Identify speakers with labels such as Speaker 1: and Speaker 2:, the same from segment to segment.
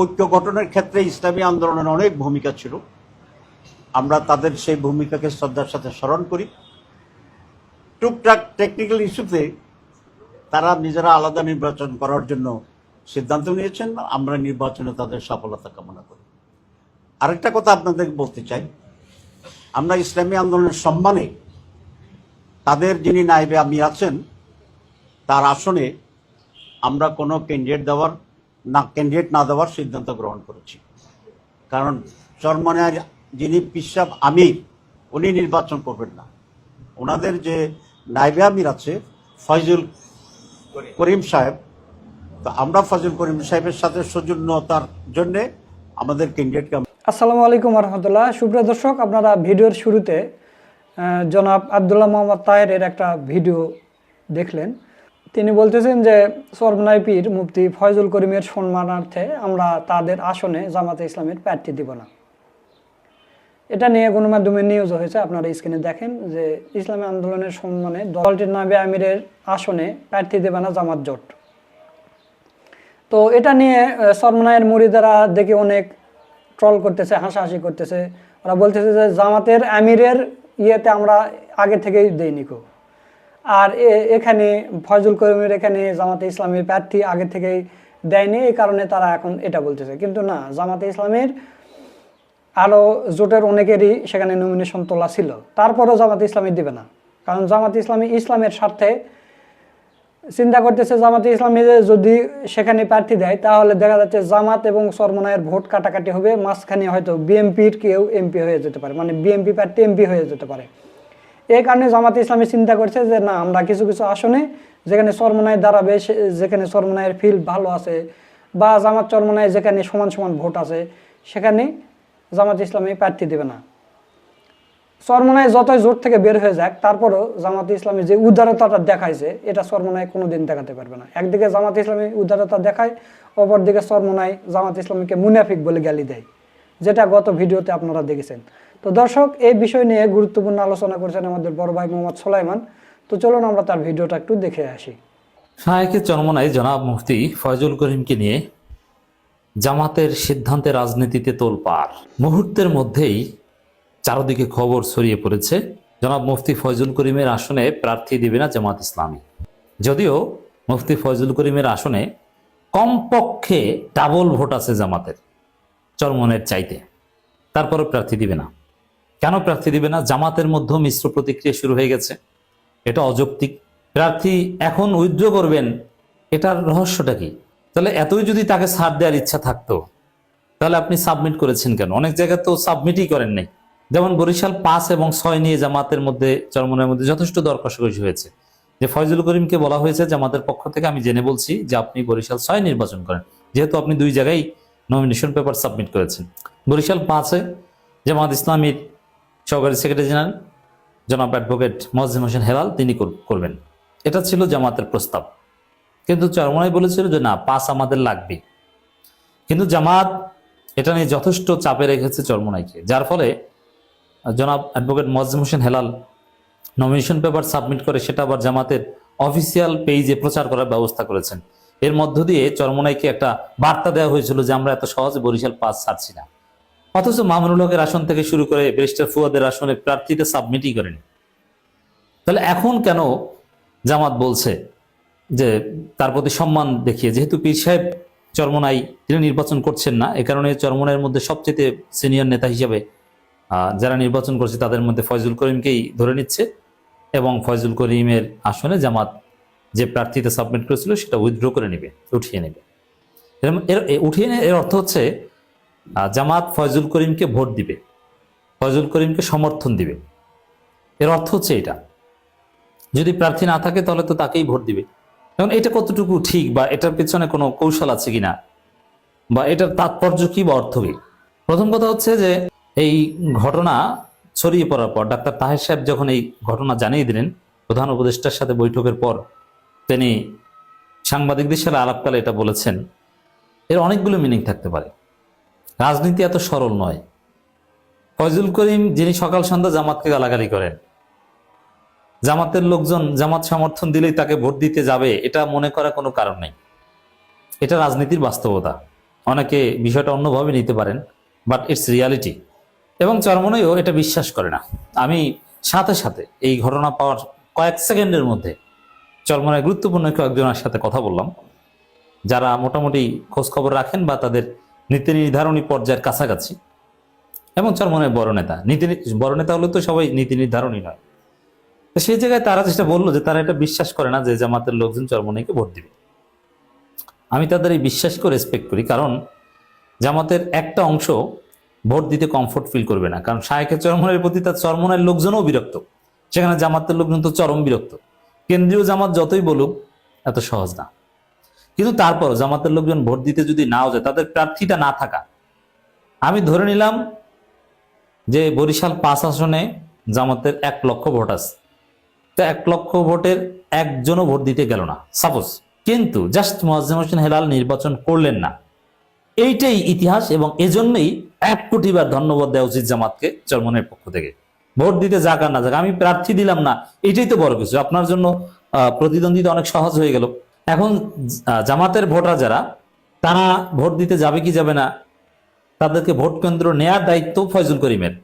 Speaker 1: ঐক্য গঠনের ক্ষেত্রে ইসলামী আন্দোলনের অনেক ভূমিকা ছিল। আমরা তাদের সেই ভূমিকাকে শ্রদ্ধার সাথে স্মরণ করি। টুকটাক টেকনিক্যাল ইস্যুতে তারা নিজেরা আলাদা নির্বাচন করার জন্য সিদ্ধান্ত নিয়েছেন। আমরা নির্বাচনে তাদের সফলতা কামনা করি। আরেকটা কথা আপনাদের বলতে চাই। আমরা ইসলামী আন্দোলনের সম্মানে তাদের যিনি নাইবে আমি আছেন, তার আসনে আমরা কোনো ক্যান্ডিডেট দেওয়ার না ক্যান্ডিডেট না দেওয়ার সিদ্ধান্ত গ্রহণ করেছি। কারণ চরমনের যিনি পিসাব আমির, উনি নির্বাচন করবেন না। ওনাদের যে নাইবে আমির আছে, ফয়জুল করিম সাহেব, তো আমরা ফজল করিম সাহেবের সাথে সৌজন্যতার জন্যে আমাদের ক্যান্ডিডেটকে
Speaker 2: আসসালামু আলাইকুম রহমতুল্লাহ। সুপ্রিয় দর্শক, আপনারা ভিডিওর শুরুতে জনাব আবদুল্লাহ মোহাম্মদ তাহেরের একটা ভিডিও দেখলেন। তিনি বলতেছেন যে সরবনাই পীর মুফতি ফয়জুল করিমের সম্মানার্থে আমরা তাদের আসনে জামাতে ইসলামের প্রার্থী দিব না। এটা নিয়ে গণমাধ্যমে নিউজ হয়েছে, আপনারা স্ক্রিনে দেখেন যে ইসলামী আন্দোলনের সম্মানে দলটির নাবে আমিরের আসনে প্রার্থী দেবে না জামাত জোট। তো এটা নিয়ে সরমনায়ের মুড়িদারা দেখে অনেক ট্রল করতেছে, হাসাহাসি করতেছে। ওরা বলতেছে যে জামাতের আমিরের ইয়েতে আমরা আগে থেকেই দেইনি কো আর এখানে ফয়জুল করিমের এখানে জামাতে ইসলামের প্রার্থী আগে থেকেই দেয়নি, এই কারণে তারা এখন এটা বলতেছে। কিন্তু না, জামাতে ইসলামের আরও জোটের অনেকেরই সেখানে নমিনেশন তোলা ছিল। তারপরেও জামাতে ইসলামী দিবে না। কারণ জামাতে ইসলামী ইসলামের স্বার্থে চিন্তা করতেছে জামাতে ইসলামী যদি সেখানে প্রার্থী দেয়, তাহলে দেখা যাচ্ছে জামাত এবং সরমনায়ের ভোট কাটাকাটি হবে, মাঝখানে হয়তো বিএমপির কেউ এমপি হয়ে যেতে পারে। মানে বিএমপি প্রার্থী এমপি হয়ে যেতে পারে। এই কারণে জামাতে ইসলামী চিন্তা করছে যে, না, আমরা কিছু কিছু আসনে যেখানে সরমনায় দাঁড়াবে যেখানে সরমনায়ের ফিল্ড ভালো আছে বা জামাত চরমনায় যেখানে সমান সমান ভোট আছে, সেখানে জামাত ইসলামী প্রার্থী দেবে না। সরমনায় যতই জোট থেকে বের হয়ে যাক, তারপরও জামাত ইসলামী যে উদারতাটা দেখাইছে, এটা সরমনায় কোনোদিন দেখাতে পারবে না। একদিকে জামাত ইসলামী উদারতা দেখায়, অপরদিকে সরমনায় জামাত ইসলামীকে মুনাফিক বলে গালি দেয়, যেটা গত ভিডিওতে আপনারা দেখেছেন। তো দর্শক, এই বিষয় নিয়ে গুরুত্বপূর্ণ আলোচনা করেছেন আমাদের বড় ভাই মোহাম্মদ সোলাইমান। তো চলুন আমরা তার ভিডিওটা একটু দেখে আসি।
Speaker 3: শাহেকের চরমনায় জনাব মুফতি ফয়জুল করিমকে নিয়ে জামাতের সিদ্ধান্তে রাজনীতিতে তোল তোলপাড়। মুহূর্তের মধ্যেই চারদিকে খবর ছড়িয়ে পড়েছে, জনাব মুফতি ফয়জুল করিমের আসনে প্রার্থী দিবে না জামাত ইসলামী। যদিও মুফতি ফয়জুল করিমের আসনে কমপক্ষে ডাবল ভোট আছে জামাতের চরমনের চাইতে। তারপরও প্রার্থী দিবে না। কেন প্রার্থী দিবে না? জামাতের মধ্যেও মিশ্র প্রতিক্রিয়া শুরু হয়ে গেছে। এটা অযৌক্তিক। প্রার্থী এখন উইথড্র করবেন, এটার রহস্যটা কি? তাহলে এতই যদি তাকে ছাড় দেওয়ার ইচ্ছা থাকতো, তাহলে আপনি সাবমিট করেছেন কেন? অনেক জায়গায় তো সাবমিটই করেন নাই। যেমন বরিশাল পাঁচ এবং ছয় নিয়ে জামাতের মধ্যে, চরমনের মধ্যে যথেষ্ট দর কষাকষি হয়েছে। যে ফয়জুল করিমকে বলা হয়েছে যে জামাতের পক্ষ থেকে আমি জেনে বলছি যে আপনি বরিশাল ছয় নির্বাচন করেন। যেহেতু আপনি দুই জায়গায় নমিনেশন পেপার সাবমিট করেছেন। বরিশাল পাঁচে জামাত ইসলামীর সহকারী সেক্রেটারি জেনারেল জনাব অ্যাডভোকেট মজিম হোসেন হেলাল, তিনি কর- করবেন। এটা ছিল জামাতের প্রস্তাব। কিন্তু চরমনাই বলেছিল যে, না, পাস আমাদের লাগবে। কিন্তু জামাত এটা নিয়ে যথেষ্ট চাপে রেখেছে চরমনাইকে। যার ফলে জনাব advocate Mojim Hossain Helal nomination paper submit করে সেটা আবার জামাতের অফিসিয়াল পেজে প্রচার করার ব্যবস্থা করেছেন। এর মধ্য দিয়ে চরমনাইকে একটা বার্তা দেওয়া হয়েছিল যে, আমরা এত সহজে বরিশাল পাস ছাড়ছি না। অথচ মামুনুল হকের আসন থেকে শুরু করে ব্যারিস্টার ফুয়াদের আসনে প্রার্থীতে সাবমিটই করেনি। তাহলে এখন কেন জামাত বলছে যে তার প্রতি সম্মান দেখিয়ে? যেহেতু পীর সাহেব চরমনাই তিনি নির্বাচন করছেন না, এ কারণে চরমনাইয়ের মধ্যে সবচেয়ে সিনিয়র নেতা হিসেবে যারা নির্বাচন করছে তাদের মধ্যে ফয়জুল করিমকেই ধরে নিচ্ছে এবং ফয়জুল করিমের আসনে জামাত যে প্রার্থীতে সাবমিট করেছিল সেটা উইথড্র করে নেবে, উঠিয়ে নেবে। এর- উঠিয়ে এর অর্থ হচ্ছে জামাত ফয়জুল করিমকে ভোট দিবে, ফয়জুল করিমকে সমর্থন দিবে। এর অর্থ হচ্ছে এটা। যদি প্রার্থী না থাকে, তাহলে তো তাকেই ভোট দিবে। এখন এটা কতটুকু ঠিক বা এটার পেছনে কোনো কৌশল আছে কিনা? বা এটার তাৎপর্য কি বা অর্থ কি? প্রথম কথা হচ্ছে যে, এই ঘটনা ছড়িয়ে পড়ার পর, ডাক্তার তাহের সাহেব যখন এই ঘটনা জানিয়ে দিলেন, প্রধান উপদেষ্টার সাথে বৈঠকের পর, তিনি সাংবাদিকদের সাথে আলাপকালে এটা বলেছেন। এর অনেকগুলো মিনিং থাকতে পারে। রাজনীতি এত সরল নয়। ফয়জুল করিম যিনি সকাল সন্ধ্যা জামাতকে গালাগালি করেন, জামাতের লোকজন জামাত সমর্থন দিলেই তাকে ভোট দিতে যাবে, এটা মনে করা কোনো কারণ নেই। এটা রাজনীতির বাস্তবতা। অনেকে বিষয়টা অন্যভাবে নিতে পারেন বাট ইটস রিয়ালিটি এবং চরমনেও এটা বিশ্বাস করে না। আমি সাথে সাথে এই ঘটনা পাওয়ার কয়েক সেকেন্ডের মধ্যে চরমনায় গুরুত্বপূর্ণ কয়েকজনের সাথে কথা বললাম, যারা মোটামুটি খোঁজখবর রাখেন বা তাদের নীতি নির্ধারণী পর্যায়ের কাছাকাছি। এবং চরমনের বড় নেতা। নীতি বড় নেতা হলে তো সবাই নীতি নির্ধারণী নয়। তো সেই জায়গায় তারা যেটা বলল যে তারা এটা বিশ্বাস করে না যে জামাতের লোকজন চরমনাইকে ভোট দিবে। আমি তাদের এই বিশ্বাসকে রেসপেক্ট করি কারণ জামাতের একটা অংশ ভোট দিতে কমফোর্ট ফিল করবে না। কারণ শায়েখের চরমনের প্রতি তার চরমনের লোকজনও বিরক্ত। সেখানে জামাতের লোকজন তো চরম বিরক্ত। কেন্দ্রীয় জামাত যতই বলুক, এত সহজ না। কিন্তু তারপর জামাতের লোকজন ভোট দিতে যদি নাও যায়, তাদের প্রার্থীটা না থাকা। আমি ধরে নিলাম যে বরিশাল পাঁচ আসনে জামাতের এক লক্ষ ভোট আছে। তো এক লক্ষ ভোটের একজনও ভোট দিতে গেল না। সাপোজ কিন্তু জাস্ট মোয়াজ্জেম হোসেন হেলাল নির্বাচন করলেন না। এইটাই ইতিহাস এবং এজন্যই এক কোটিবার ধন্যবাদ দেওয়া উচিত জামাতকে চরমনের পক্ষ থেকে। ভোট দিতে যাক আর না যাক, আমি প্রার্থী দিলাম না, এটাই তো বড় কিছু। আপনার জন্য প্রতিদ্বন্দ্বিতা অনেক সহজ হয়ে গেল। এখন জামাতের ভোটার যারা, তারা ভোট দিতে যাবে কি যাবে না, তাদেরকে ভোট কেন্দ্র নেয়ার দায়িত্ব ফয়জুল করিমের।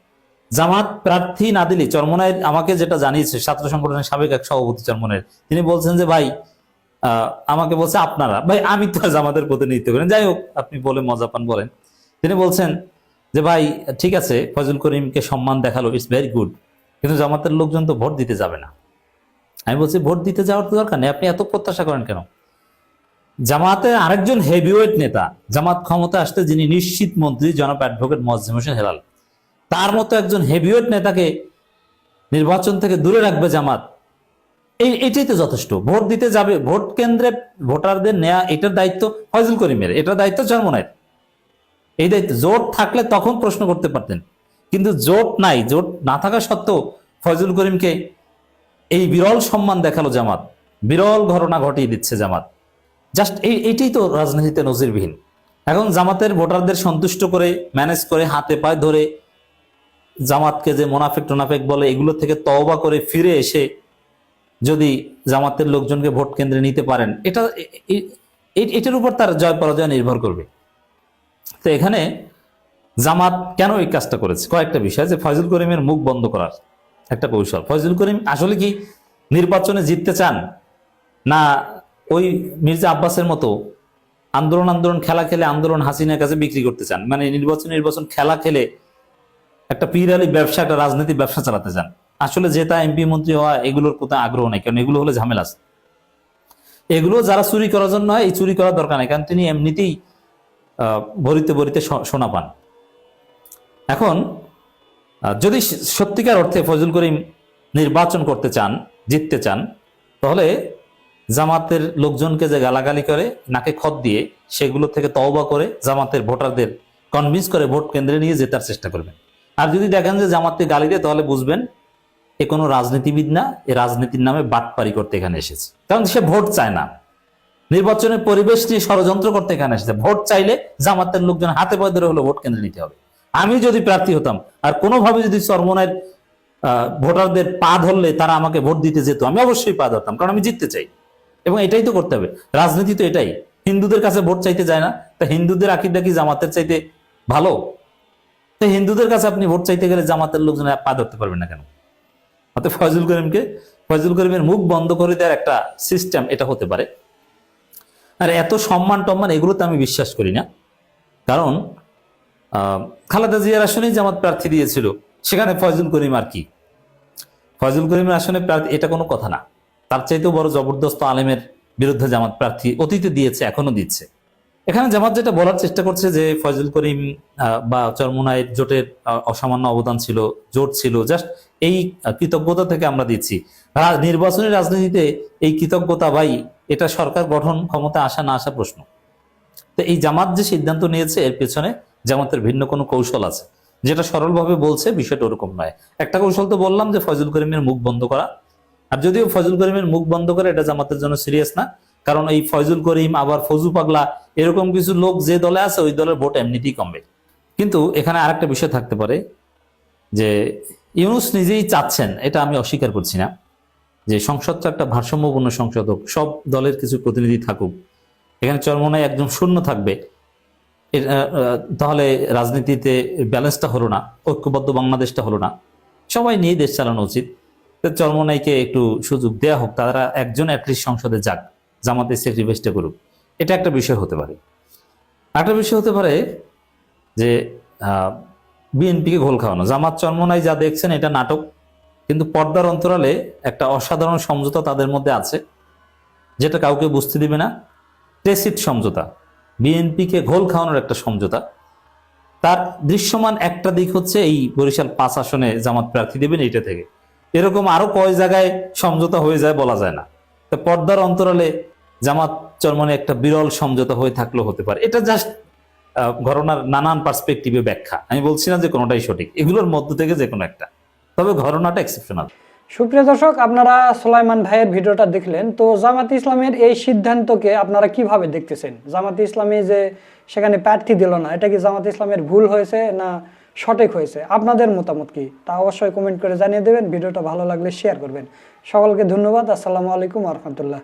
Speaker 3: জামাত প্রার্থী না দিলে চরমনায় আমাকে যেটা জানিয়েছে ছাত্র সংগঠনের সাবেক এক সভাপতি চরমনের তিনি বলছেন যে, ভাই আমাকে বলছে আপনারা। ভাই, আমি তো জামাতের প্রতিনিধিত্ব করেন যাই হোক, আপনি বলে মজা পান, বলেন। তিনি বলছেন যে, ভাই, ঠিক আছে ফজল করিমকে সম্মান দেখাল ইটস ভেরি গুড কিন্তু জামাতের লোকজন তো ভোট দিতে যাবে না। আমি বলছি, ভোট দিতে যাওয়ার তো দরকার নেই, আপনি এত প্রত্যাশা করেন কেন? জামাতে আরেকজন হেভিওয়েট নেতা জামাত ক্ষমতা আসতে যিনি নিশ্চিত মন্ত্রী, জনাব অ্যাডভোকেট মোয়াজ্জেম হোসেন হেলাল। তার মতো একজন হেভিওয়েট নেতাকে নির্বাচন থেকে দূরে রাখবে জামাত। এই, এটাই তো যথেষ্ট। ভোট দিতে যাবে, ভোট কেন্দ্রে ভোটারদের নেয়া, এটার দায়িত্ব ফয়জুল করিমের। এটার দায়িত্ব চরমনের এই দায়িত্ব, জোট থাকলে তখন প্রশ্ন করতে পারতেন। কিন্তু জোট নাই, জোট না থাকা সত্ত্বেও ফয়জুল করিমকে এই বিরল সম্মান দেখাল জামাত। বিরল ঘটনা ঘটিয়ে দিচ্ছে জামাত। জাস্ট এই এটাই তো রাজনীতিতে নজিরবিহীন। এখন জামাতের ভোটারদের সন্তুষ্ট করে ম্যানেজ করে, হাতে পায়ে ধরে জামাতকে যে মোনাফেক টোনাফেক বলে, এগুলো থেকে তওবা করে ফিরে এসে যদি জামাতের লোকজনকে ভোট কেন্দ্রে নিতে পারেন, এটা এটার উপর তার জয় পরাজয় নির্ভর করবে। তো এখানে জামাত কেন এই কাজটা করেছে? কয়েকটা বিষয় যে ফয়জুল করিমের মুখ বন্ধ করার একটা কৌশল। ফয়জুল করিম আসলে কি নির্বাচনে জিততে চান না ওই মির্জা আব্বাসের মতো আন্দোলন আন্দোলন, খেলা খেলে আন্দোলন হাসিনার কাছে বিক্রি করতে চান। মানে নির্বাচন নির্বাচন, খেলা খেলে একটা পিরালি ব্যবসা, একটা রাজনীতি ব্যবসা চালাতে চান। আসলে জেতা এমপি মন্ত্রী হওয়া, এগুলোর কোথাও আগ্রহ নেই, কারণ এগুলো হলে ঝামেলা এগুলো যারা চুরি করার জন্য হয়, এই চুরি করার দরকার নেই, কারণ তিনি এমনিতেই ভরিতে ভরিতে সোনা পান। এখন যদি সত্যিকার অর্থে ফজল করিম নির্বাচন করতে চান, জিততে চান, তাহলে জামাতের লোকজনকে যে গালাগালি করে নাকে খত দিয়ে সেগুলো থেকে তওবা করে জামাতের ভোটারদের কনভিন্স করে ভোট কেন্দ্রে নিয়ে জেতার চেষ্টা করবেন। আর যদি দেখেন যে জামাতকে গালি দেয় তাহলে বুঝবেন এ কোনো রাজনীতিবিদ না এ রাজনীতির নামে বাটপারি করতে এখানে এসেছে। কারণ সে ভোট চায় না। নির্বাচনের পরিবেশ নিয়ে ষড়যন্ত্র করতে এখানে এসেছে। ভোট চাইলে জামাতের লোকজন হাতে পায়ে ধরে হলো ভোট কেন্দ্রে নিতে হবে। আমি যদি প্রার্থী হতাম আর কোনোভাবে যদি চরমনের আহ, ভোটারদের পা ধরলে তারা আমাকে ভোট দিতে যেত আমি অবশ্যই পা ধরতাম কারণ আমি জিততে চাই। এবং এটাই তো করতে হবে। রাজনীতি তো এটাই। হিন্দুদের কাছে ভোট চাইতে যায় না। তা হিন্দুদের আকিদা কি জামাতের চাইতে ভালো? তো হিন্দুদের কাছে আপনি ভোট চাইতে গেলে জামাতের লোকজন পা ধরতে পারবেন না কেন? অর্থাৎ ফয়জুল করিমকে, ফয়জুল করিমের মুখ বন্ধ করে দেওয়ার একটা সিস্টেম এটা হতে পারে। আর এত সম্মান টম্মান এগুলোতে আমি বিশ্বাস করি না। কারণ খালেদা জিয়ার আসনেই জামাত প্রার্থী দিয়েছিল। সেখানে ফয়জুল করিম আর কি? ফয়জুল করিমের আসনে প্রার্থী এটা কোনো কথা না। তার চাইতেও বড় জবরদস্ত আলেমের বিরুদ্ধে জামাত প্রার্থী অতীতে দিয়েছে এখনও দিচ্ছে। এখানে জামাত যেটা বলার চেষ্টা করছে যে ফয়জুল করিম বা চরমুনায়ের জোটের অসামান্য অবদান ছিল জোট ছিল, জাস্ট এই কৃতজ্ঞতা থেকে আমরা দিচ্ছি। নির্বাচনী রাজনীতিতে এই কৃতজ্ঞতা ভাই, এটা সরকার গঠন ক্ষমতা আসা না আসা প্রশ্ন। তো এই জামাত যে সিদ্ধান্ত নিয়েছে, এর পেছনে জামাতের ভিন্ন কোনো কৌশল আছে। যেটা সরলভাবে বলছে, বিষয়টা ওরকম নয়। একটা কৌশল তো বললাম যে ফয়জুল করিমের মুখ বন্ধ করা আর যদিও ফয়জুল করিমের মুখ বন্ধ করে, এটা জামাতের জন্য সিরিয়াস না। কারণ এই ফয়জুল করিম, আবার ফজু পাগলা, এরকম কিছু লোক যে দলে আছে, ওই দলের ভোট এমনিতেই কমবে। কিন্তু এখানে আরেকটা বিষয় থাকতে পারে, যে ইউনুস নিজেই চাচ্ছেন, এটা আমি অস্বীকার করছি না, যে সংসদটা একটা ভারসাম্যপূর্ণ সংসদ হোক, সব দলের কিছু প্রতিনিধি থাকুক, এখানে চরমনায় একদম শূন্য থাকবে তাহলে রাজনীতিতে ব্যালেন্সটা হলো না, ঐক্যবদ্ধ বাংলাদেশটা হলো না। সবাই নিয়ে দেশ চালানো উচিত। তো চরমনাইকে একটু সুযোগ দেয়া হোক, তারা একজন অ্যাটলিস্ট সংসদে যাক, জামাতে স্যাক্রিফাইসটা করুক। এটা একটা বিষয় হতে পারে। একটা বিষয় হতে পারে যে বিএনপিকে ঘোল খাওয়ানো। জামাত চরমনাই যা দেখছেন এটা নাটক, কিন্তু পর্দার অন্তরালে একটা অসাধারণ সমঝোতা তাদের মধ্যে আছে, যেটা কাউকে বুঝতে দিবে না। টেসিট সমঝোতা, বিএনপিকে ঘোল খাওয়ানোর একটা সমঝোতা। তার দৃশ্যমান একটা দিক হচ্ছে এই বরিশাল পাঁচ আসনে জামাত প্রার্থী দেবেন এইটা থেকে। এরকম আরও কয় জায়গায় সমঝোতা হয়ে যায় বলা যায় না। তো পর্দার অন্তরালে জামাত চরমনে একটা বিরল সমঝোতা হয়ে থাকলেও হতে পারে। এটা জাস্ট ঘটনার নানান পার্সপেক্টিভে ব্যাখ্যা। আমি বলছি না যে কোনোটাই সঠিক। এগুলোর মধ্য থেকে যে কোনো একটা। তবে ঘটনাটা এক্সেপশনাল
Speaker 2: সুপ্রিয় দর্শক, আপনারা সোলাইমান ভাইয়ের ভিডিওটা দেখলেন। তো জামাত ইসলামের এই সিদ্ধান্তকে আপনারা কীভাবে দেখতেছেন? জামাত ইসলামী যে সেখানে প্রার্থী দিল না, এটা কি জামাত ইসলামের ভুল হয়েছে না সঠিক হয়েছে। আপনাদের মতামত কি? তা অবশ্যই কমেন্ট করে জানিয়ে দেবেন। ভিডিওটা ভালো লাগলে শেয়ার করবেন। সকলকে ধন্যবাদ। আসসালামু আলাইকুম রহমতুল্লাহ।